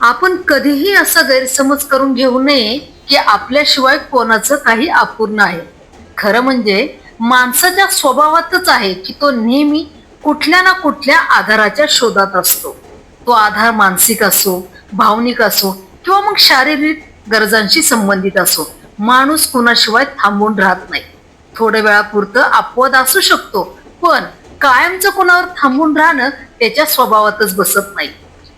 आपण कधीही असा गैरसमज करून घेऊ नये की आपल्याशिवाय कोणाचं काही अपूर्ण आहे. खरं म्हणजे माणसाच्या स्वभावातच आहे की तो नेहमी कुठल्या ना कुठल्या आधाराच्या शोधात असतो. तो आधार मानसिक असो भावनिक असो किंवा मग शारीरिक गरजांशी संबंधित असो. माणूस कुणाशिवाय थांबून राहत नाही. थोड्या वेळापुरतं अपवाद असू शकतो पण कायमचं कोणावर थांबून राहणं त्याच्या स्वभावातच बसत नाही.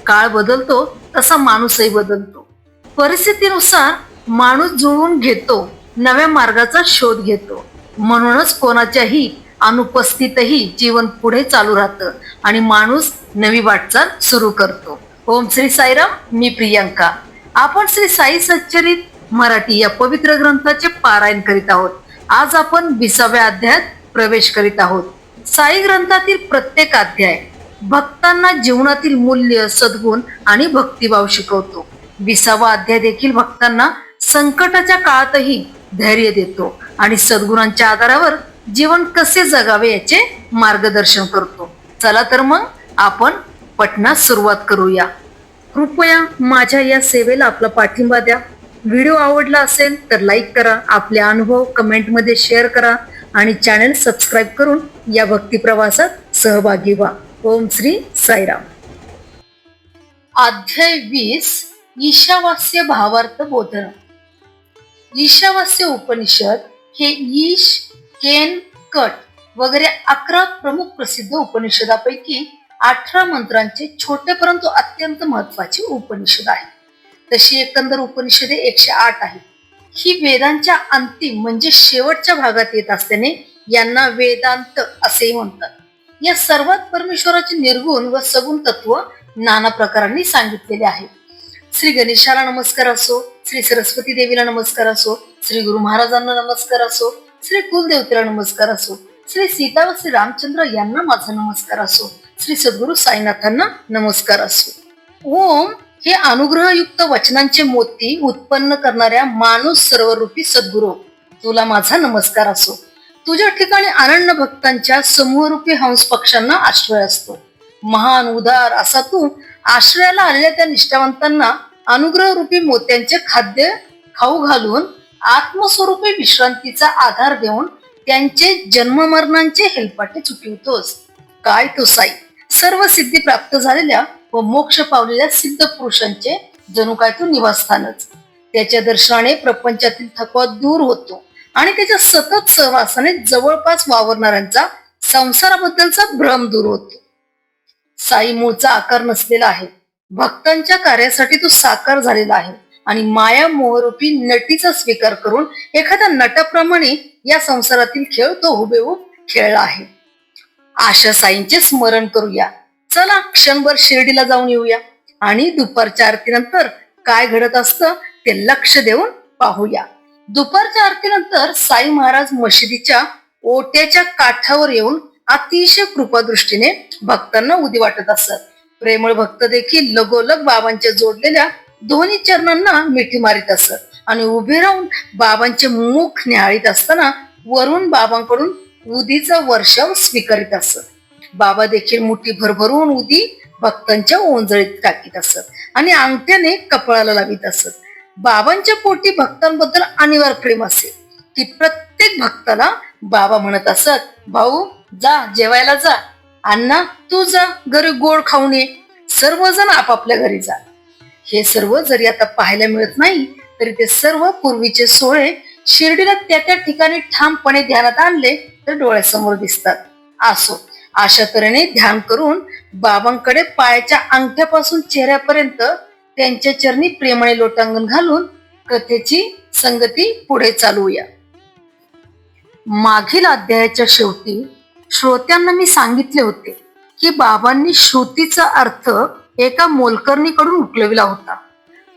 काळ बदलतो तसा माणूसही बदलतो. परिस्थितीनुसार माणूस जुळवून घेतो नव्या मार्गाचा शोध घेतो. म्हणूनच कोणाच्याही अनुपस्थितही जीवन पुढे चालू राहतं आणि माणूस नवी वाटचाल सुरू करतो. ओम श्री साईराम मी प्रियांका. आपण श्री साई सच्चरित मराठी या पवित्र ग्रंथाचे पारायण करीत आहोत. आज आपण विसाव्या अध्यायात प्रवेश करीत आहोत. साई ग्रंथातील प्रत्येक अध्याय भक्तांना जीवनातील मूल्य सद्गुण आणि भक्तिभाव शिकवतो. विसावा अध्याय देखील भक्तांना संकटाच्या काळातही धैर्य देतो आणि सद्गुणांच्या आधारावर जीवन कसे जगावे याचे मार्गदर्शन करतो. चला तर मग आपण पठणास सुरुवात करूया. कृपया माझ्या या सेवेला आपला पाठिंबा द्या. व्हिडिओ आवडला असेल तर लाईक करा आपले अनुभव कमेंटमध्ये शेअर करा आणि चॅनल सबस्क्राईब करून या भक्ती प्रवासात सहभागी व्हा. ओम श्री साईराम. अध्याय वीस ईशावास्य भावार्थ बोधन. ईशावास्य उपनिषद हे ईश केन कट वगैरे अकरा प्रमुख प्रसिद्ध उपनिषदापैकी अठरा मंत्रांचे छोटे परंतु अत्यंत महत्त्वाचे उपनिषद आहे तशी एकंदर उपनिषदे एकशे आठ आहे ही वेदांच्या अंतिम म्हणजे शेवटच्या भागात येत असल्याने यांना वेदांत असेही म्हणतात. या सर्वात परमेश्वराचे निर्गुण व सगुण तत्व नाना प्रकारांनी सांगितलेले आहे. श्री गणेशाला नमस्कार असो श्री सरस्वती देवीला नमस्कार असो श्री गुरु महाराजांना नमस्कार असो श्री कुलदेवतेला नमस्कार असो श्री सीता व श्री रामचंद्र यांना माझा नमस्कार असो श्री सद्गुरु साईनाथांना नमस्कार असो. ओम हे अनुग्रहयुक्त वचनांचे मोती उत्पन्न करणाऱ्या माणूस सर्वरूपी सद्गुरु तुला माझा नमस्कार असो. तुझ्या ठिकाणी अनन्य भक्तांच्या समूहरूपी हंस पक्षांना आश्रय असतो. महान उदार असा तू आश्रयाला आलेल्या त्या निष्ठावंतांना अनुग्रह रूपी मोत्यांचे खाद्य खाऊ घालून आत्मस्वरूपी विश्रांतीचा आधार देऊन त्यांचे जन्ममरणांचे हेलपाटे चुकवतोस. काय तो साई? सर्व सिद्धी प्राप्त झालेल्या व मोक्ष पावलेल्या सिद्ध पुरुषांचे जणू काय तो निवासस्थानच. त्याच्या दर्शनाने प्रपंचातील थकवा दूर होतो. आणि त्याच्या सतत सहवासाने जवळपास वावरणाऱ्यांचा संसाराबद्दलचा भ्रम दूर होतो. साई मूळचा आकार नसलेला आहे. भक्तांच्या कार्यासाठी तो साकार झालेला आहे. आणि माया मोहरूपी नटीचा स्वीकार करून एखाद्या नटाप्रमाणे या संसारातील खेळ तो हुबेहूब खेळला आहे. आशा साईंचे स्मरण करूया. चला क्षणभर शिर्डीला जाऊन येऊया. आणि दुपारच्या आरतीनंतर काय घडत असतं ते लक्ष देऊन पाहूया. दुपारच्या आरतीनंतर साई महाराज मशिदीच्या ओट्याच्या काठावर येऊन अतिशय कृपादृष्टीने भक्तांना उदी वाटत असत. प्रेमळ भक्त देखील लगोलग बाबांच्या जोडलेल्या दोन्ही चरणांना मिठी मारित असत आणि उभे राहून बाबांचे मुख न्याहाळीत असताना वरून बाबांकडून उदीचा वर्षाव स्वीकारित असत. बाबा देखील मुठी भरभरून उदी भक्तांच्या ओंजळीत टाकीत असत आणि अंगठ्याने कपाळाला लावित असत. बाबांच्या पोटी भक्तांबद्दल अनिवार्य प्रेम असे. की प्रत्येक भक्ताला बाबा म्हणत असत भाऊ जा जेवायला जा. अण्णा तू जा घरी गोड खाऊन ये. सर्वजण आपापल्या घरी जा. हे सर्व जरी आता पाहायला मिळत नाही तरी ते सर्व पूर्वीचे सोहळे शिर्डीला त्या त्या ठिकाणी ठामपणे ध्यानात आणले तर डोळ्यासमोर दिसतात. असो अशा तऱ्हेने ध्यान करून बाबांकडे पायाच्या अंगठ्यापासून चेहऱ्यापर्यंत त्यांच्या चरणी प्रेमाने लोटांगण घालून कथेची संगती पुढे चालवूया मागील अध्यायाच्या शेवटी श्रोत्यांना मी सांगितले होते की बाबांनी श्रुतीचा अर्थ एका मोलकर्णीकडून उकलविला होता.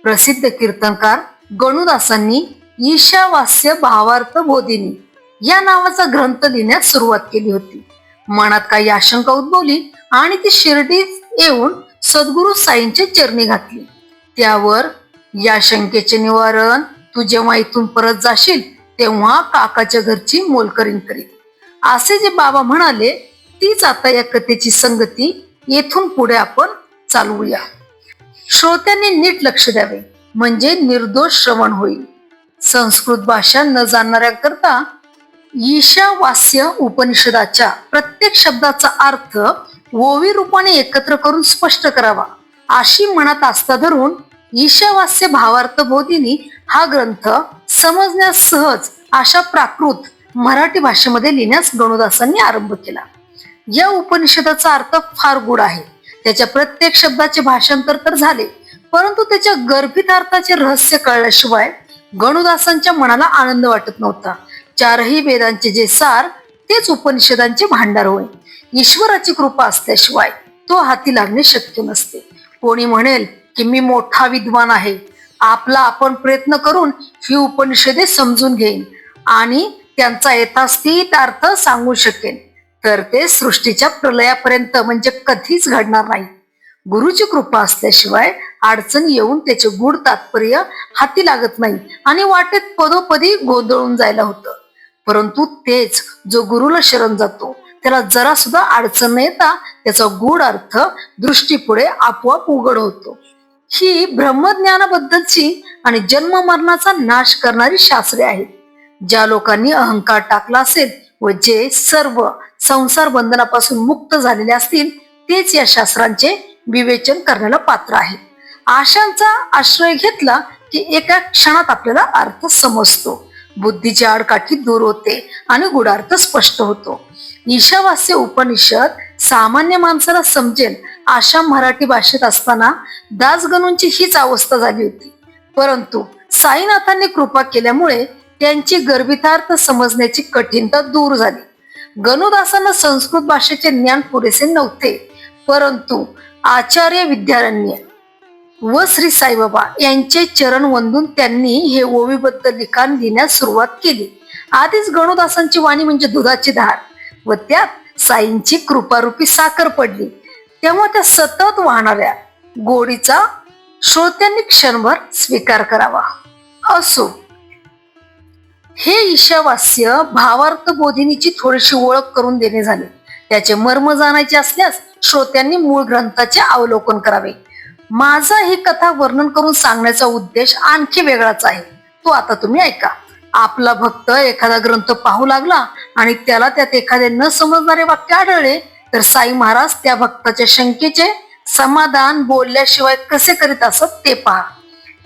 प्रसिद्ध कीर्तनकार गणुदासांनी ईशावास्य भावार्थ बोधिनी या नावाचा ग्रंथ लिहिण्यास सुरुवात केली होती. मनात काही आशंका उद्भवली आणि ती शिर्डीत येऊन सद्गुरु साईंचे चरणी घातली. त्यावर या शंकेचे निवारण तू जेव्हा इथून परत जाशील तेव्हा काकाच्या घरची मोलकरीण करीत असे जे बाबा म्हणाले तीच आता या कथेची संगती येथून पुढे आपण चालवूया. श्रोत्यांनी नीट लक्ष द्यावे म्हणजे निर्दोष श्रवण होईल. संस्कृत भाषा न जाणणाऱ्यांकरता ईशावास्य उपनिषदाच्या प्रत्येक शब्दाचा अर्थ ओवी रूपाने एकत्र करून स्पष्ट करावा अशी मनात आस्था धरून ईशावास्य भावार्थ बोधिनी हा ग्रंथ समजण्यास सहज अशा प्राकृत मराठी भाषेमध्ये लिहिण्यास गणुदासांनी आरंभ केला. या उपनिषदाचा अर्थ फार गुढ आहे. त्याच्या प्रत्येक शब्दाचे भाषांतर तर झाले परंतु त्याच्या गर्भित अर्थाचे रहस्य कळल्याशिवाय गणुदासांच्या मनाला आनंद वाटत नव्हता. चारही वेदांचे जे सार तेच उपनिषदांचे भांडार होय. ईश्वराची कृपा असल्याशिवाय तो हाती लागणे शक्य नसते. कोणी म्हणेल की मी मोठा विद्वान आहे. आपला आपण प्रयत्न करून ही उपनिषदे समजून घेईन आणि त्यांचा यथास्थित अर्थ सांगू शकेन. तर ते सृष्टीच्या प्रलयापर्यंत म्हणजे कधीच घडणार नाही. गुरुची कृपा असल्याशिवाय अडचण येऊन त्याचे गुढ तात्पर्य हाती लागत नाही आणि वाटेत पदोपदी गोंधळून जायला होतं. परंतु तेच जो गुरुला शरण जातो त्याला जरा सुद्धा अडचण न येता त्याचा गूढ अर्थ दृष्टीपुढे आपोआप उघड होतो. ही ब्रह्मज्ञानाबद्दलची आणि जन्म मरणाचा नाश करणारी शास्त्रे आहेत. ज्या लोकांनी अहंकार टाकला असेल व जे सर्व संसार बंधनापासून मुक्त झालेले असतील तेच या शास्त्रांचे विवेचन करण्याला पात्र आहे. आशांचा आश्रय घेतला की एका क्षणात आपल्याला अर्थ समजतो. बुद्धीची आडकाठी दूर होते आणि गुडार्थ स्पष्ट होतो. ईशावास्य उपनिषद सामान्य माणसाला समजेल अशा मराठी भाषेत असताना दासगणूंची हीच अवस्था झाली होती. परंतु साईनाथांनी कृपा केल्यामुळे त्यांची गर्भितार्थ समजण्याची कठीणता दूर झाली. गणुदासांना संस्कृत भाषेचे ज्ञान पुरेसे नव्हते परंतु आचार्य विद्यारण्य व श्री साईबाबा यांचे चरण वंदून त्यांनी हे ओवीबद्ध लिखाण लिहिण्यास सुरुवात केली. आधीच गणुदासांची वाणी म्हणजे दुधाची धार व त्यात साईंची कृपारूपी साखर पडली. तेव्हा त्या सतत वाहणाऱ्या गोडीचा श्रोत्यांनी क्षणभर स्वीकार करावा. असो. हे ईशावास्य भावार्थ बोधिनीची थोडीशी ओळख करून देणे झाले. त्याचे मर्म जाणायचे असल्यास श्रोत्यांनी मूळ ग्रंथाचे अवलोकन करावे. माझा ही कथा वर्णन करून सांगण्याचा उद्देश आणखी वेगळाच आहे. तो आता तुम्ही ऐका. आपला भक्त एखादा ग्रंथ पाहू लागला आणि त्याला त्यात एखादे न समजणारे वाक्य आढळले तर साई महाराज त्या भक्ताच्या शंकेचे समाधान बोलल्याशिवाय कसे करीत असत ते पहा.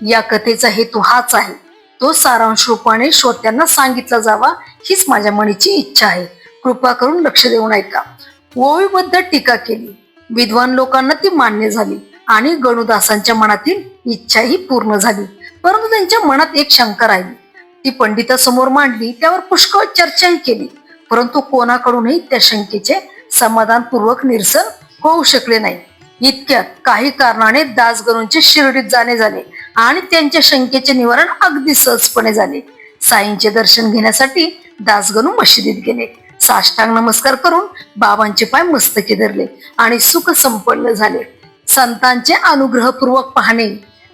या कथेचा हेतू हाच आहे. तो सारांश रूपाने श्रोत्यांना सांगितला जावा हीच माझ्या मनीची इच्छा आहे. कृपा करून लक्ष देऊन ऐका. ओवीबद्दल टीका केली. विद्वान लोकांना ती मान्य झाली आणि गणुदासांच्या मनातील इच्छाही पूर्ण झाली. परंतु त्यांच्या मनात एक शंका राहिली. ती पंडितासमोर मांडली त्यावर पुष्कळ चर्चाही केली. परंतु कोणाकडूनही त्या शंकेचे समाधानपूर्वक निरसन होऊ शकले नाही. इतक्यात काही कारणाने दासगरूंचे शिर्डीत जाणे झाले आणि त्यांच्या शंकेचे निवारण अगदी सहजपणे झाले. साईंचे दर्शन घेण्यासाठी दासगणू मशिदीत गेले. साष्टांग नमस्कार करून बाबांचे पाय मस्तकी धरले आणि सुख संपन्न झाले. संतांचे अनुग्रहपूर्वक पाहणे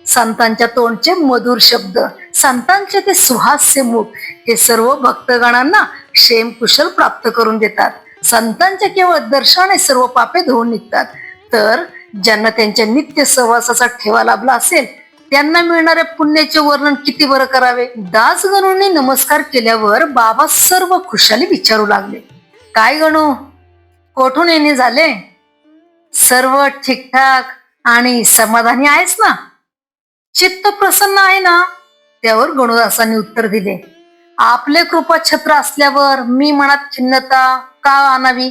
संतांच्या तोंडचे मधुर शब्द संतांचे ते सुहास्य मुख हे सर्व भक्तगणांना क्षेम कुशल प्राप्त करून देतात. संतांच्या केवळ दर्शनाने सर्व पापे धुवून निघतात. तर ज्यांना त्यांच्या नित्य सहवासाचा ठेवा लाभला असेल त्यांना मिळणाऱ्या पुण्याचे वर्णन किती बरं करावे? दास गणूंनी नमस्कार केल्यावर बाबा सर्व खुशाली विचारू लागले. काय गणू? कोठून येणे झाले? सर्व ठीकठाक आणि समाधानी आहेस ना? चित्त प्रसन्न आहे ना? त्यावर गणुदासांनी उत्तर दिले. आपले कृपा छत्र असल्यावर मी मनात खिन्नता का आणावी?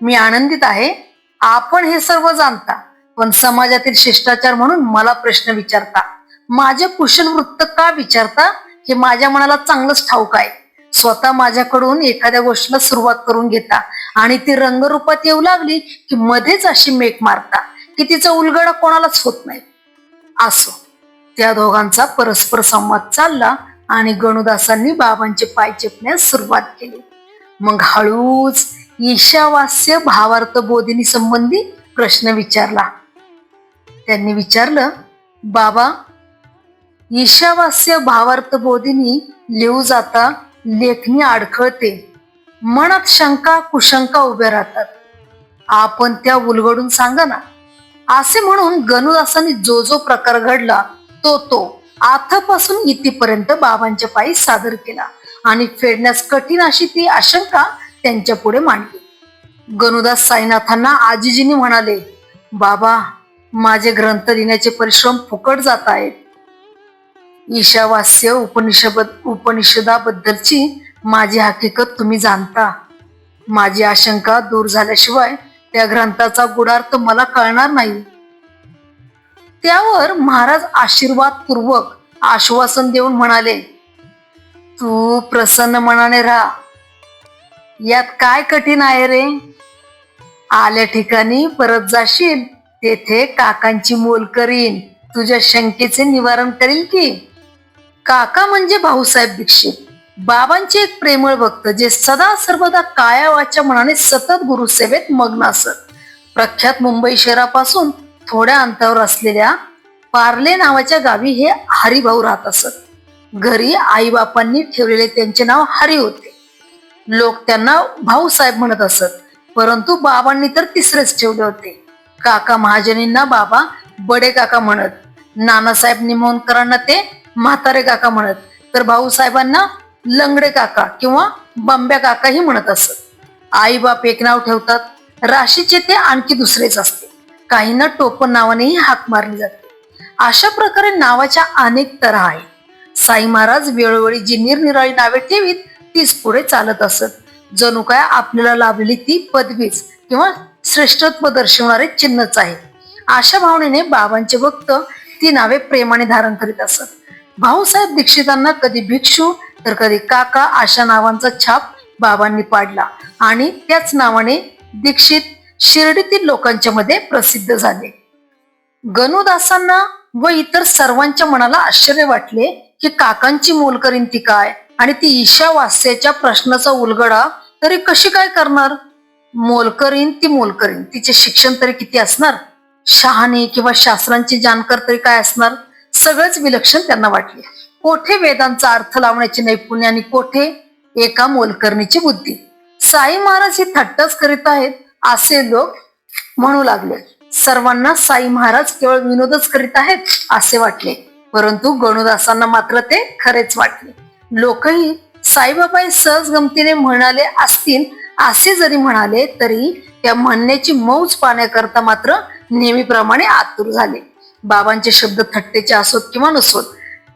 मी आनंदित आहे. आपण हे सर्व जाणता पण समाजातील शिष्टाचार म्हणून मला प्रश्न विचारता. माझे कुशल वृत्त का विचारता? हे माझ्या मनाला चांगलंच ठाऊक आहे. स्वतः माझ्याकडून एखाद्या गोष्टीला सुरुवात करून घेता आणि ती रंगरूपात येऊ लागली की मध्येच अशी मेक मारता की तिचा उलगडा कोणालाच होत नाही. असो. त्या दोघांचा परस्पर संवाद चालला आणि गणुदासांनी बाबांचे पाय चेपण्यास सुरुवात केली. मग हळूच ईशावास्य भावार्थ बोधिनी संबंधी प्रश्न विचारला. त्यांनी विचारलं बाबा ईशावास्य भावार्थ बोधिनी लिहू जाता लेखणी अडखळते मनात शंका कुशंका उभ्या राहतात. आपण त्या उलगडून सांगा ना. असे म्हणून गणुदासांनी जो जो प्रकार घडला तो तो आतापासून इथेपर्यंत बाबांच्या पायी सादर केला आणि फेडण्यास कठीण अशी ती आशंका त्यांच्या पुढे मांडली. गणुदास साईनाथांना आजीजींनी म्हणाले बाबा माझे ग्रंथ लिहिण्याचे परिश्रम फुकट जात आहेत. ईशावास्य उपनिषद उपनिषदाबद्दलची माझी हकीकत तुम्ही जाणता. माझी आशंका दूर झाल्याशिवाय त्या ग्रंथाचा गुडार्थ मला कळणार नाही. त्यावर महाराज आशीर्वाद पूर्वक आश्वासन देऊन म्हणाले तू प्रसन्न मनाने राहा. यात काय कठीण आहे रे? आल्या ठिकाणी परत जाशील तेथे काकांची मोल करीन. तुझ्या शंकेचे निवारण करील की? काका म्हणजे भाऊसाहेब दीक्षित. बाबांचे एक प्रेमळ भक्त जे सदा सर्वदा कायावाच्या मनाने सतत गुरुसेवेत मग्न असत. प्रख्यात मुंबई शहरापासून थोड्या अंतावर असलेल्या पार्ले नावाच्या गावी हे हरिभाऊ राहत असत. घरी आईबापांनी ठेवलेले त्यांचे नाव हरी होते. लोक त्यांना भाऊसाहेब म्हणत असत परंतु बाबांनी तर तिसरेच ठेवले होते. काका महाजनींना बाबा बडे काका म्हणत नानासाहेब निमोणकरांना ते म्हातारे काका म्हणत तर भाऊसाहेबांना लंगडे काका किंवा बंब्या काकाही म्हणत असत. आई बाप एक नाव ठेवतात राशीचे ते आणखी दुसरेच असते. काहींना टोपण नावानेही हाक मारली जाते. अशा प्रकारे नावाच्या अनेक तऱ्हा आहेत. साई महाराज वेळोवेळी जी निरनिराळी नावे ठेवीत तीच पुढे चालत असत. जणू काय आपल्याला लाभलेली ती पदवीच किंवा श्रेष्ठत्व दर्शवणारे चिन्हच आहे अशा भावनेने बाबांचे भक्त ती नावे प्रेमाने धारण करीत असत. भाऊसाहेब दीक्षितांना कधी भिक्षू तर कधी काका अशा नावांचा छाप बाबांनी पाडला. आणि त्याच नावाने दीक्षित शिर्डीतील लोकांच्या मध्ये प्रसिद्ध झाले. गणुदासांना व इतर सर्वांच्या मनाला आश्चर्य वाटले की काकांची मोल करीन ती काय आणि ती ईशावास्याच्या प्रश्नाचा उलगडा तरी कशी काय करणार? मोलकरीन ती मोलकरीन तिचे शिक्षण तरी किती असणार? शहाणे किंवा शास्त्रांची जाणकार तरी काय असणार? सगळंच विलक्षण त्यांना वाटले. कोठे वेदांचा अर्थ लावण्याची नैपुण्य आणि कोठे एका मोलकरणीची बुद्धी? साई महाराज ही थट्टाच करीत आहेत. असे लोक म्हणू लागले सर्वांना साई महाराज केवळ विनोदच करीत आहेत असे वाटले. परंतु गणुदासांना मात्र ते खरेच वाटले. लोकही साईबाबा सहज गमतीने म्हणाले असतील असे जरी म्हणाले तरी त्या म्हणण्याची मौज पाहण्याकरता मात्र नेहमीप्रमाणे आतुर झाले. बाबांचे शब्द थट्टेचे असोत किंवा नसोत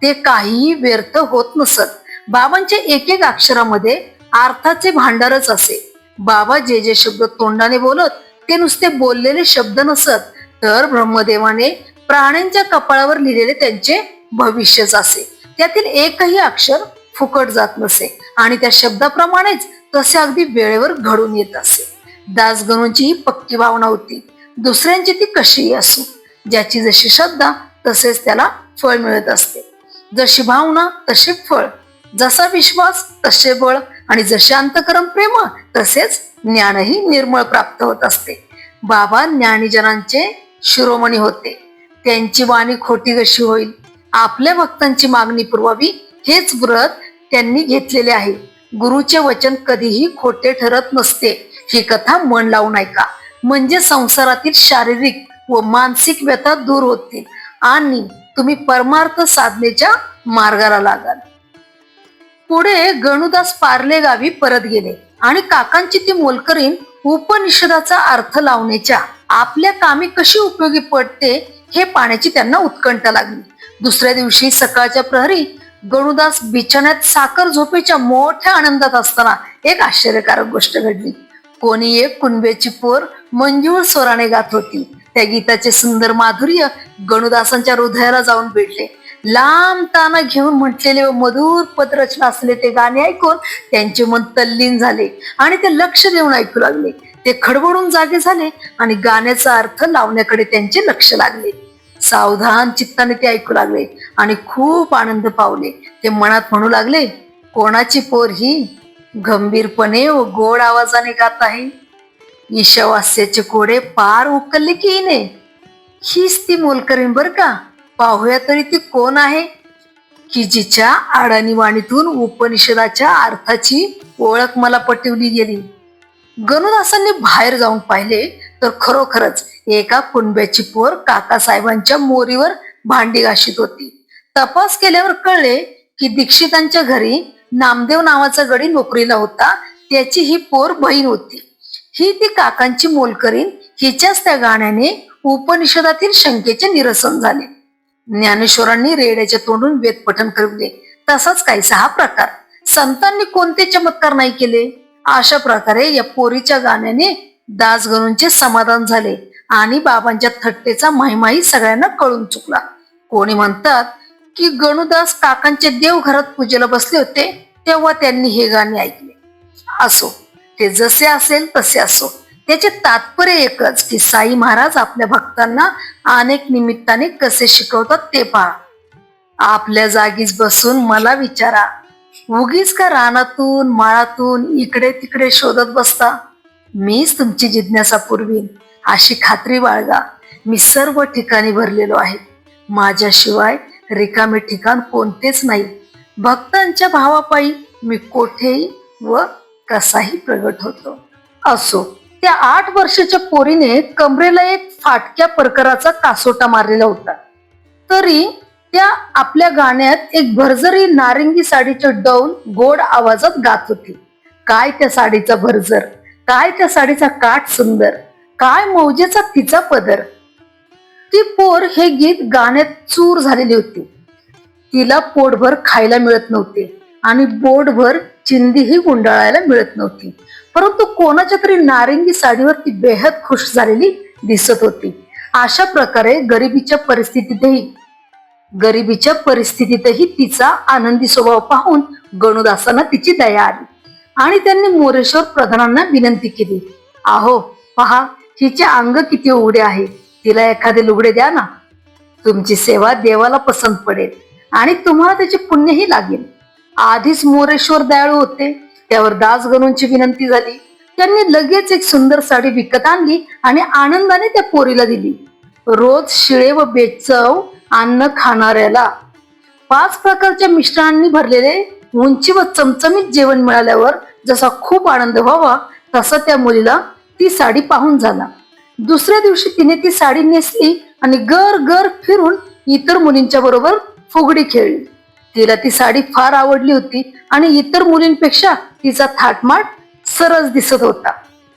ते काहीही व्यर्थ होत नसत. बाबांच्या एक एक अक्षरामध्ये अर्थाचे भांडारच असे. बाबा जे जे शब्द तोंडाने बोलत ते नुसते बोललेले शब्द नसत तर ब्रह्मदेवाने प्राण्यांच्या कपाळावर लिहिलेले त्यांचे भविष्यच असे. त्यातील एकही अक्षर फुकट जात नसे आणि त्या शब्दाप्रमाणेच तसे अगदी वेळेवर घडून येत असे. दासगणूंची ही पक्की भावना होती. दुसऱ्यांची ती कशीही असो ज्याची जशी श्रद्धा तसेच त्याला फळ मिळत असते. जशी भावना तसे फळ. जसा विश्वास तसे बळ. आणि जसे अंतकरम प्रेम तसेच ज्ञानही निर्मळ प्राप्त होत असते. बाबा ज्ञानीजनांचे शिरोमणी होते. त्यांची वाणी खोटी कशी होईल? आपल्या भक्तांची मागणी पुरवावी हेच व्रत त्यांनी घेतलेले आहे. गुरुचे वचन कधीही खोटे ठरत नसते. ही कथा मन लावून ऐका. म्हणजे संसारातील शारीरिक व मानसिक व्यथा दूर होतील. आणि तुम्ही परमार्थ साधनेच्या मार्गाला लागाल. पुढे गणुदास पार्ले गावी परत गेले आणि काकांची ती मोलकरीन उपनिषदाचा अर्थ लावण्याच्या आपल्या कामी कशी उपयोगी पडते हे पाण्याची त्यांना उत्कंठा लागली. दुसऱ्या दिवशी सकाळच्या प्रहरी गणुदास बिछाण्यात साखर झोपेच्या मोठ्या आनंदात असताना एक आश्चर्यकारक गोष्ट घडली. कोणी एक कुणबेची पोर मंजूळ स्वराने गात होती. त्या गीताचे सुंदर माधुर्य गणुदासांच्या हृदयाला जाऊन भेटले. लांब ताना घेऊन म्हटलेले व मधुर पदरचना असले ते गाणे ऐकून त्यांचे मन तल्लीन झाले आणि ते लक्ष देऊन ऐकू लागले. ते खडबडून जागे झाले आणि गाण्याचा अर्थ लावण्याकडे त्यांचे लक्ष लागले. सावधान चित्ताने ते ऐकू लागले आणि खूप आनंद पावले. ते मनात म्हणू लागले कोणाची पोर ही? गंभीरपणे व गोड आवाजाने गात आहे. ईशवास्याचे कोडे पार उकलले की हिने हीच ती मोलकरीण बर का? पाहूया तरी ती कोण आहे? की जिच्या आडाणीवाणीतून उपनिषदाच्या अर्थाची ओळख मला पटवली गेली. गणुदासांनी बाहेर जाऊन पाहिले तर खरोखरच एका कुणब्याची पोर काकासाहेबांच्या मोरीवर भांडी घाशीत होती. तपास केल्यावर कळले की दीक्षितांच्या घरी नामदेव नावाचा गडी नोकरीला होता त्याची ही पोर बहीण होती. ही ती काकांची मोलकरीन हिच्याच त्या गाण्याने उपनिषदातील शंकेचे निरसन झाले. ज्ञानेश्वरांनी रेड्याच्या तोंडून वेद पठन करविले. तसाच काहीसा हा प्रकार. संतांनी कोणते चमत्कार नाही केले? अशा प्रकारे या पोरीच्या गाण्याने दासगणूंचे समाधान झाले आणि बाबांच्या थट्टेचा महिमाही सगळ्यांना कळून चुकला. कोणी म्हणतात की गणुदास देव देवघरात पूजेला बसले होते तेव्हा त्यांनी हे गाणे ऐकले. असो ते जसे असेल तसे असो. त्याचे तात्पर्य एकच की साई महाराज आपल्या भक्तांना अनेक निमित्ताने कसे शिकवतात ते पहा आपल्या जागीच बसून मला विचारा. उगीच का रानातून माळातून इकडे तिकडे शोधत बसता? मीच तुमची जिज्ञासा पुरवीन. अशी खात्री बाळगा. मी सर्व ठिकाणी भरलेलो आहे. माझ्याशिवाय रिकामे ठिकाण कोणतेच नाही. भक्तांच्या भावापायी मी कोठेही व कसाही प्रगट होतो. असो. त्या आठ वर्षाच्या पोरीने कमरेला एक फाटक्या प्रकाराचा कासोटा मारलेला होता. तरी त्या आपल्या गाण्यात एक भरजरी नारिंगी साडीचे डौल गोड आवाजात गात होती. काय त्या साडीचा भरजर काय त्या साडीचा काठ सुंदर? काय मौजेचा तिचा पदर? ती पोर हे गीत गाण्यात चूर झालेली होती. तिला पोटभर खायला मिळत नव्हते आणि बोटभर चिंदीही गुंडाळायला मिळत नव्हती. परंतु कोणाच्या तरी नारिंगी साडीवर ती बेहद खुश झालेली दिसत होती. अशा प्रकारे गरिबीच्या परिस्थितीतही गरिबीच्या परिस्थितीतही तिचा आनंदी स्वभाव पाहून गणुदासांना तिची दया आली आणि त्यांनी मोरेश्वर प्रधानांना विनंती केली. आहो पहा हिचे अंग किती उघडे आहे. तिला एखादे लुगडे द्या ना. तुमची सेवा देवाला पसंत पडेल आणि तुम्हाला त्याचे पुण्यही लागेल. आधीच मोरेश्वर दयाळू होते. त्यावर दास गणूंची विनंती झाली. त्यांनी लगेच एक सुंदर साडी विकत आणली आणि आनंदाने त्या पोरीला दिली. रोज शिळे व बेचव अन्न खाणाऱ्याला. पाच प्रकारच्या मिश्रणांनी भरलेले उंची व चमचमीत जेवण मिळाल्यावर जसा खूप आनंद व्हावा तसा त्या मुलीला ती साडी पाहून झाला. दुसऱ्या दिवशी तिने ती साडी नेसली आणि गर गर फिरून इतर मुलींच्या बरोबर फुगडी खेळली. तिला ती साडी फार आवडली होती आणि इतर मुलींपेक्षा तिचा थाटमाट सरस दिसत होता.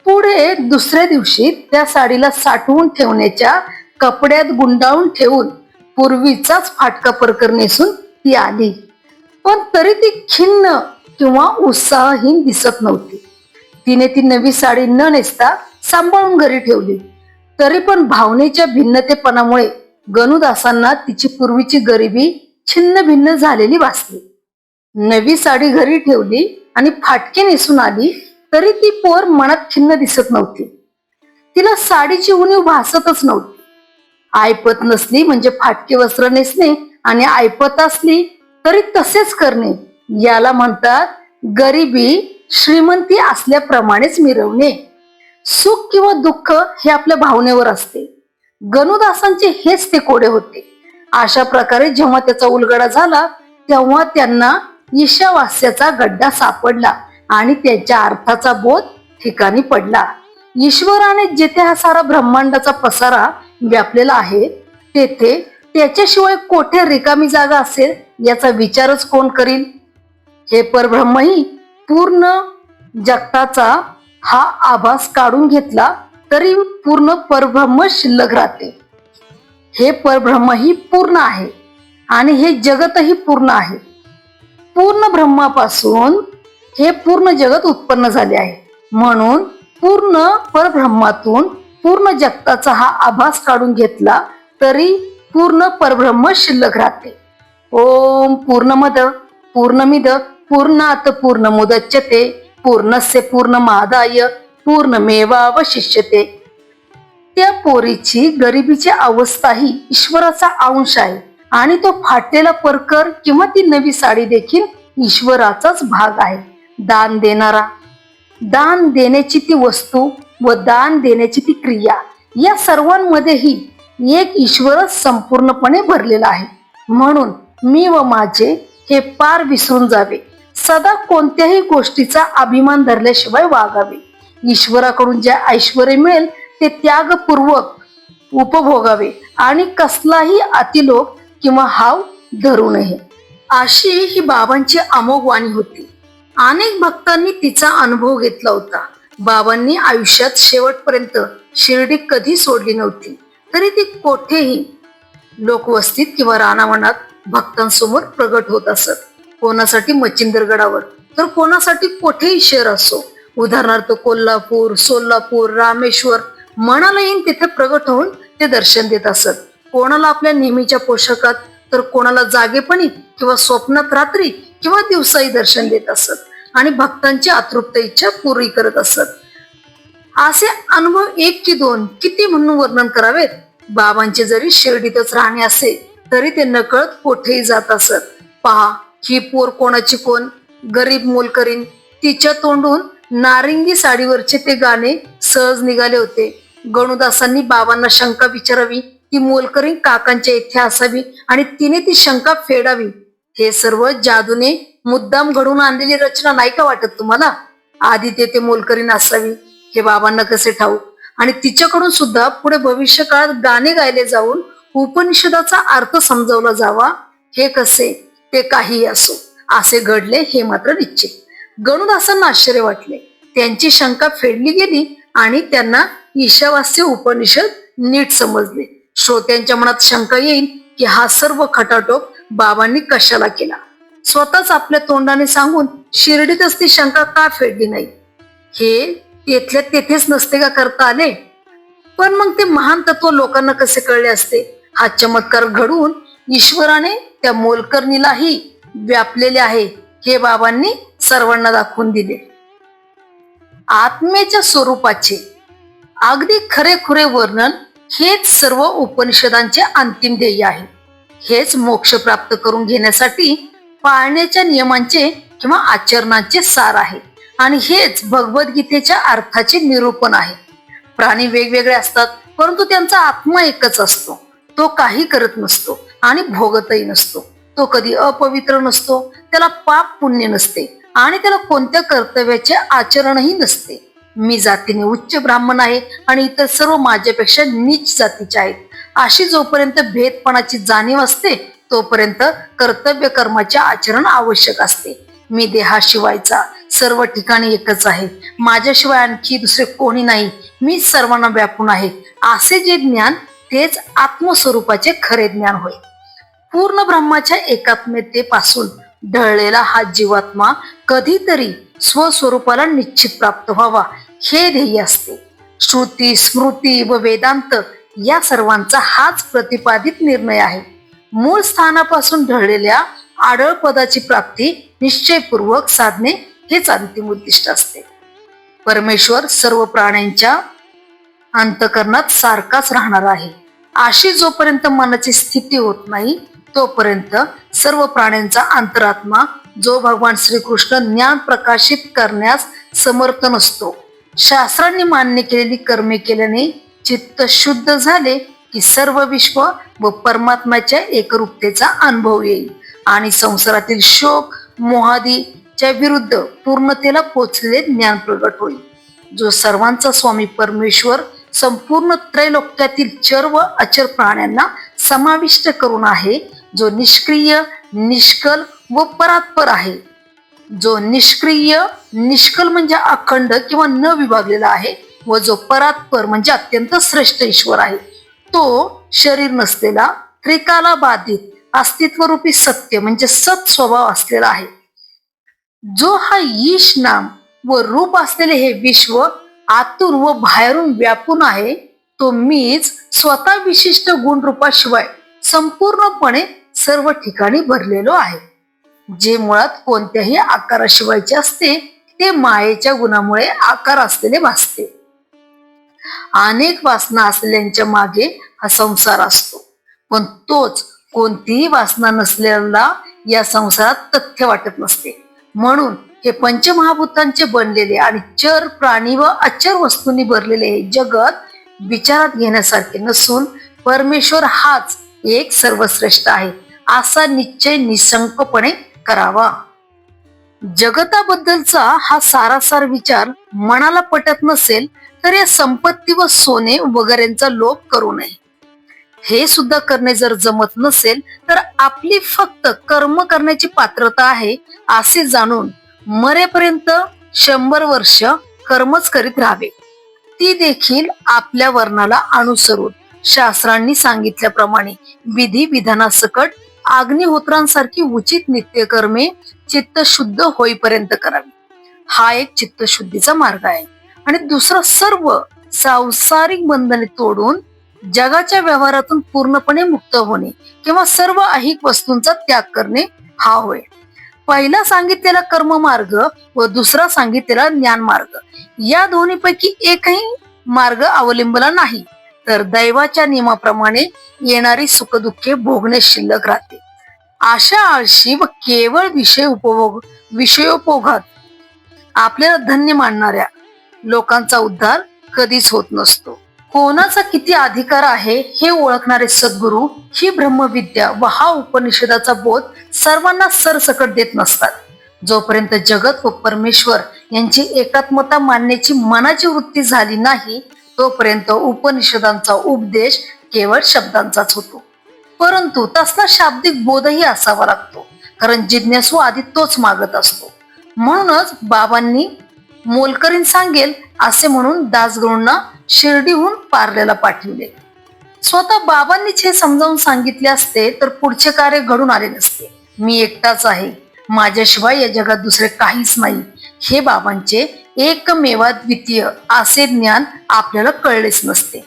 पुढे दुसऱ्या दिवशी त्या साडीला साठवून ठेवण्याच्या कपड्यात गुंडाळून ठेवून पूर्वीचाच फाटका परकर नेसून ती आली. पण तरी ती खिन्न किंवा उत्साहहीन दिसत नव्हती. तिने ती नवी साडी न नेसता सांभाळून घरी ठेवली. तरी पण भावनेच्या भिन्नतेपणामुळे गणुदासांना तिची पूर्वीची गरिबी छिन्न भिन्न झालेली भासली नवी साडी घरी ठेवली आणि फाटके नेसून आली तरी ती पोर मनात खिन्न दिसत नव्हती. तिला साडीची उणीव भासतच नव्हती. आयपत नसली म्हणजे फाटके वस्त्र नेसणे आणि आयपत असली तरी तसेच करणे याला म्हणतात गरिबी श्रीमंती असल्याप्रमाणेच मिरवणे. सुख किंवा दुःख हे आपल्या भावनेवर असते. गणुदासांचे हेच ते कोडे होते. अशा प्रकारे जेव्हा त्याचा उलगडा झाला तेव्हा त्यांना ईशावास्याचा गड्डा सापडला आणि त्याच्या अर्थाचा बोध ठिकाणी पडला. ईश्वराने जिथे हा सारा ब्रह्मांडाचा पसारा व्यापलेला आहे तेथे त्याच्याशिवाय कोठे रिकामी जागा असेल याचा विचारच कोण करील? हे परब्रह्मही पूर्ण जगताचा हा आभास काढून घेतला तरी पूर्ण परब्रह्म शिल्लक राहते. हे परब्रह्मही पूर्ण आहे आणि हे जगतही पूर्ण आहे. पूर्ण ब्रह्मापासून हे पूर्ण जगत उत्पन्न झाले आहे. म्हणून पूर्ण परब्रह्मातून पूर्ण जगताचा हा आभास काढून घेतला तरी पूर्ण परब्रह्म शिल्लक राहते. ओम पूर्णमद पूर्णमिद पूर्णात पूर्ण मुदच्यते पूर्णस्य पूर्णमादाय पूर्णमेवावशिष्यते. त्या पोरीची गरिबीची अवस्था ही ईश्वराचा अंश आहे. आणि तो फाटलेला परकर किंवा ती नवी साडी देखील ईश्वराचाच भाग आहे. दान देणारा. दान देण्याची ती वस्तू व दान देण्याची ती क्रिया या सर्वांमध्येही एक ईश्वरच संपूर्णपणे भरलेला आहे. म्हणून मी व माझे हे पार विसरून जावे. सदा कोणत्याही गोष्टीचा अभिमान धरल्याशिवाय वागावे. ईश्वराकडून जे ऐश्वर मिळेल ते त्यागपूर्वक उपभोगावे आणि कसलाही अतिलोक किंवा हाव धरू नये. अशी ही बाबांची अमोघ वाणी होती. अनेक भक्तांनी तिचा अनुभव घेतला होता. बाबांनी आयुष्यात शेवटपर्यंत शिर्डी कधी सोडली नव्हती. तरी ती कोठेही लोकवस्तीत किंवा रानावनात भक्तांसमोर प्रगट होत असत. कोणासाठी मच्छिंदरगडावर? तर कोणासाठी कोठेही शहर असो. उदाहरणार्थ कोल्हापूर सोलापूर रामेश्वर मनाला येईन तिथे प्रगट होऊन ते दर्शन देत असत. कोणाला आपल्या नेहमीच्या पोशाखात तर कोणाला जागेपणी किंवा स्वप्नात रात्री किंवा दिवसाही दर्शन देत असत आणि भक्तांची अतृप्त इच्छा पुरी करत असत. असे अनुभव एक की दोन किती म्हणून वर्णन करावेत? बाबांचे जरी शिर्डीतच राहणे असे तरी ते नकळत कोठेही जात असत. पहा ही पोर कोणाची कोण? गरीब मोलकरीन तिच्या तोंडून नारिंगी साडीवरचे ते गाणे सहज निघाले होते. गणुदासांनी बाबांना शंका विचारावी ती मोलकरीण काकांच्या इथे असावी आणि तिने ती शंका फेडावी. हे सर्व जादूने मुद्दाम घडून आणलेली रचना नाही का वाटत तुम्हाला? आधी ते ते मोलकरीण असावी हे बाबांना कसे ठाऊक? आणि तिच्याकडून सुद्धा पुढे भविष्य काळात गाणे गायले जाऊन उपनिषदाचा अर्थ समजवला जावा हे कसे? ते काही असो. असे घडले हे मात्र निश्चित. गणुदासांना आश्चर्य वाटले. त्यांची शंका फेडली गेली आणि त्यांना ईशावास्य उपनिषद नीट समजले. श्रोत्यांच्या मनात शंका येईल की हा सर्व खटाटोप बाबांनी कशाला केला? स्वतःच आपल्या तोंडाने सांगून शिर्डीतच ती शंका का फेडली नाही? हे तेथल्या तेथेच नसते का करता आले? पण मग ते महान तत्व लोकांना कसे कळले असते? हा चमत्कार घडवून ईश्वराने त्या मोलकर्णीलाही व्यापलेले आहे हे बाबांनी सर्वांना दाखवून दिले. आत्म्याच्या स्वरूपाचे अगदी खरेखुरे वर्णन हेच सर्व उपनिषदांचे अंतिम ध्येय आहे. हेच मोक्ष प्राप्त करून घेण्यासाठी पाळण्याच्या नियमांचे किंवा आचरणाचे सार आहे. आणि हेच भगवद्गीतेच्या अर्थाचे निरूपण आहे. प्राणी वेगवेगळे असतात परंतु त्यांचा आत्मा एकच असतो. तो काही करत नसतो आणि भोगतही नसतो. तो कधी अपवित्र नसतो त्याला पाप पुण्य नसते आणि त्याला कोणत्या कर्तव्याचे आचरणही नसते. मी जातीने उच्च ब्राह्मण आहे आणि इतर सर्व माझ्यापेक्षा नीच जातीचे आहेत. अशी जोपर्यंत भेदपणाची जाणीव असते तोपर्यंत कर्तव्य कर्माचे आचरण आवश्यक असते. मी देहाशिवायचा सर्व ठिकाणी एकच आहे. माझ्याशिवाय आणखी दुसरे कोणी नाही. मी सर्वांना व्यापून आहे. असे जे ज्ञान तेच आत्मस्वरूपाचे खरे ज्ञान होय. पूर्ण ब्रह्माच्या एकात्मतेपासून ढळलेला हा जीवात्मा कधीतरी स्वस्वरूपाला निश्चित प्राप्त व्हावा. हे ध्येय असते. श्रुती स्मृती व वेदांत या सर्वांचा हाच प्रतिपादित निर्णय आहे. मूळ स्थानापासून ढळलेल्या आडळ पदाची प्राप्ती निश्चयपूर्वक साधणे हेच अंतिम उद्दिष्ट असते. परमेश्वर सर्व प्राण्यांच्या अंतकरणात सारखाच राहणार आहे. अशी जोपर्यंत मनाची स्थिती होत नाही तोपर्यंत सर्व प्राण्यांचा अंतरात्मा जो भगवान श्रीकृष्ण ज्ञान प्रकाशित करण्यास समर्थ नसतो. शास्त्रांनी मान्य केलेली कर्मे केल्याने चित्त शुद्ध झाले की सर्व विश्व व परमात्म्याच्या एकरूपतेचा अनुभव येईल. आणि संसारातील शोक मोहादीच्या विरुद्ध पूर्णतेला पोचलेले ज्ञान प्रगट होईल. जो सर्वांचा स्वामी परमेश्वर संपूर्ण त्रैलोक्यातील चर व अचर प्राण्यांना समाविष्ट करून आहे जो निष्क्रिय निष्कल व परात्पर आहे जो निष्क्रिय निष्कल म्हणजे अखंड किंवा न विभागलेला आहे व जो परात्पर म्हणजे अत्यंत श्रेष्ठ ईश्वर आहे तो शरीर नसलेला त्रिकाला बाधित अस्तित्वरूपी सत्य म्हणजे सत स्वभाव असलेला आहे. जो हा ईश नाम व रूप असलेले हे विश्व आतून व बाहेरून व्यापून आहे तो मीच स्वतः विशिष्ट गुणरूपाशिवाय संपूर्णपणे सर्व ठिकाणी भरलेलो आहे. जे मुळात कोणत्याही आकाराशिवायचे असते ते मायेच्या गुणामुळे आकार असलेले भासते. अनेक वासना असलेल्यांच्या मागे हा संसार असतो. पण तोच कोणतीही वासना नसलेला या संसारात तथ्य वाटत नसते. म्हणून हे पंचमहाभूतांचे बनलेले आणि चर प्राणी व अचर वस्तूंनी भरलेले हे जगत विचारात घेण्यासारखे नसून परमेश्वर हाच एक सर्वश्रेष्ठ आहे असा निश्चय निसंकपणे करावा. जगताबद्दलचा हा सारासार विचार मनाला पटत नसेल तर या संपत्ती व सोने वगैरेंचा लोभ करू नये. हे सुद्धा करणे जर जमत नसेल तर आपली फक्त कर्म करण्याची पात्रता आहे असे जाणून मरेपर्यंत शंभर वर्ष कर्मच करीत राहावे. ती देखील आपल्या वर्णाला अनुसरून शास्त्रांनी सांगितल्याप्रमाणे विधी विधानासकट अग्निहोत्रांसारखी उचित नित्यकर्मे चित्तशुद्ध होईपर्यंत करावी. हा एक चित्तशुद्धीचा मार्ग आहे. आणि दुसरा सर्व सांसारिक बंधने तोडून जगाच्या व्यवहारातून पूर्णपणे मुक्त होणे किंवा सर्व अहिक वस्तूंचा त्याग करणे हा होय. पहिला सांगितलेला कर्म मार्ग व दुसरा सांगितलेला ज्ञान मार्ग या दोन्हीपैकी एकही मार्ग अवलंबला नाही. तर दैवाच्या नियमाप्रमाणे येणारी सुखदुःखे भोगणे शिल्लक राहते. अशा आळशी व केवळ विषय उपभोग विषयोपभोगात आपल्याला धन्य मानणाऱ्या लोकांचा उद्धार कधीच होत नसतो. कोणाचा किती अधिकार आहे हे ओळखणारे सद्गुरू ही ब्रह्मविद्या व हा उपनिषदाचा बोध सर्वांना सरसकट देत नसतात. जोपर्यंत जगत व परमेश्वर यांची एकात्मता मानण्याची मनाची वृत्ती झाली नाही तोपर्यंत उपनिषदांचा उपदेश केवळ शब्दांचाच होतो. परंतु तसला शाब्दिक बोधही असावा लागतो कारण जिज्ञासू आधी तोच मागत असतो. म्हणूनच बाबांनी मोलकरीन सांगेल असे म्हणून दासगुरूंना शिर्डीहून पार्ल्याला पाठवले. स्वतः बाबांनीच हे समजावून सांगितले असते तर पुढचे कार्य घडून आले नसते. मी एकटाच आहे. माझ्याशिवाय या जगात दुसरे काहीच नाही. हे बाबांचे एकमेवा द्वितीय असे ज्ञान आपल्याला कळलेच नसते.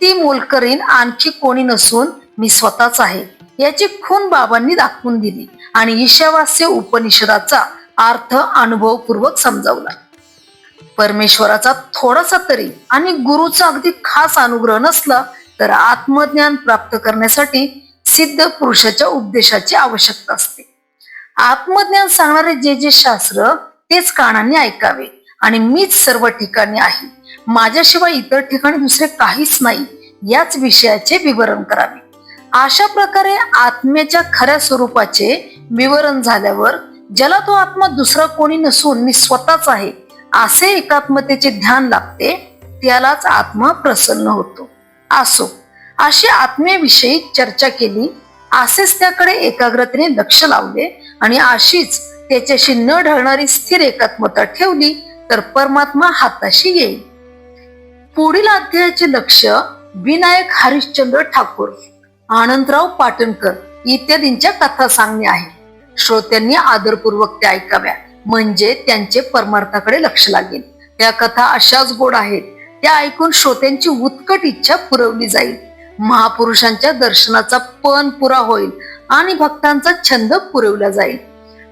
ती मोलकरीन आणखी कोणी नसून मी स्वतःच आहे याची खून बाबांनी दाखवून दिली आणि ईशावास्य उपनिषदाचा अर्थ अनुभवपूर्वक समजावला. परमेश्वराचा थोडासा तरी आणि गुरुचा अगदी खास अनुग्रह नसला तर आत्मज्ञान प्राप्त करण्यासाठी सिद्ध पुरुषाच्या उपदेशाची आवश्यकता असते. आत्मज्ञान सांगणारे जे जे शास्त्र तेच कानांनी ऐकावे. आणि मीच सर्व ठिकाणी आहे. माझ्याशिवाय इतर ठिकाणी दुसरे काहीच नाही. याच विषयाचे विवरण करावे. अशा प्रकारे आत्म्याच्या खऱ्या स्वरूपाचे विवरण झाल्यावर ज्याला तो आत्मा दुसरा कोणी नसून मी स्वतःच आहे असे एकात्मतेचे ध्यान लागते त्यालाच आत्मा प्रसन्न होतो. असो अशी आत्म्याविषयी चर्चा केली असेच त्याकडे एकाग्रतेने लक्ष लावले आणि अशीच त्याच्याशी न ढळणारी स्थिर एकात्मता ठेवली तर परमात्मा हाताशी येईल. पुढील अध्यायाचे लक्ष विनायक हरिश्चंद्र ठाकूर आनंदराव पाटणकर इत्यादींच्या कथा सांगणे आहे. श्रोत्यांनी आदरपूर्वक त्या ऐकाव्या म्हणजे त्यांचे परमार्थाकडे लक्ष लागेल. त्या कथा अशाच गोड आहेत त्या ऐकून श्रोत्यांची उत्कट इच्छा पुरवली जाईल. महापुरुषांच्या दर्शनाचा पण पुरा होईल आणि भक्तांचा छंद पुरवला जाईल.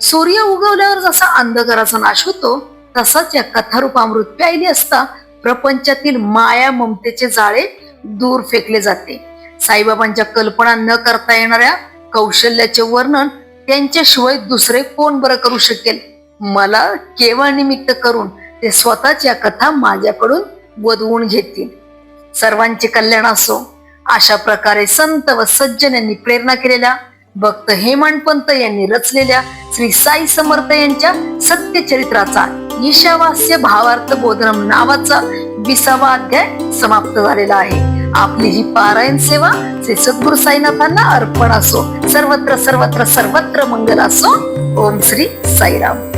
सूर्य उगवल्यावर जसा अंधकाराचा नाश होतो तसाच या कथारूपामृत प्यायली असता प्रपंचातील माया ममतेचे जाळे दूर फेकले जाते. साईबाबांच्या कल्पना न करता येणाऱ्या कौशल्याचे वर्णन त्यांच्याशिवाय दुसरे कोण बरं करू शकेल? मला केवळ निमित्त करून ते स्वतःच या कथा माझ्याकडून वधवून घेतील. सर्वांचे कल्याण असो. अशा प्रकारे संत व सज्जन यांनी प्रेरणा केलेल्या भक्त हेमाडपंत यांनी रचलेल्या श्री साई समर्थ यांच्या सत्यचरित्राचा ईशावास्य भावार्थ बोधनम नावाचा विसावा अध्याय समाप्त झालेला आहे. आपली ही पारायण सेवा श्री सद्गुरु साईनाथांना अर्पण असो. सर्वत्र सर्वत्र सर्वत्र मंगल असो. ओम श्री साईराम.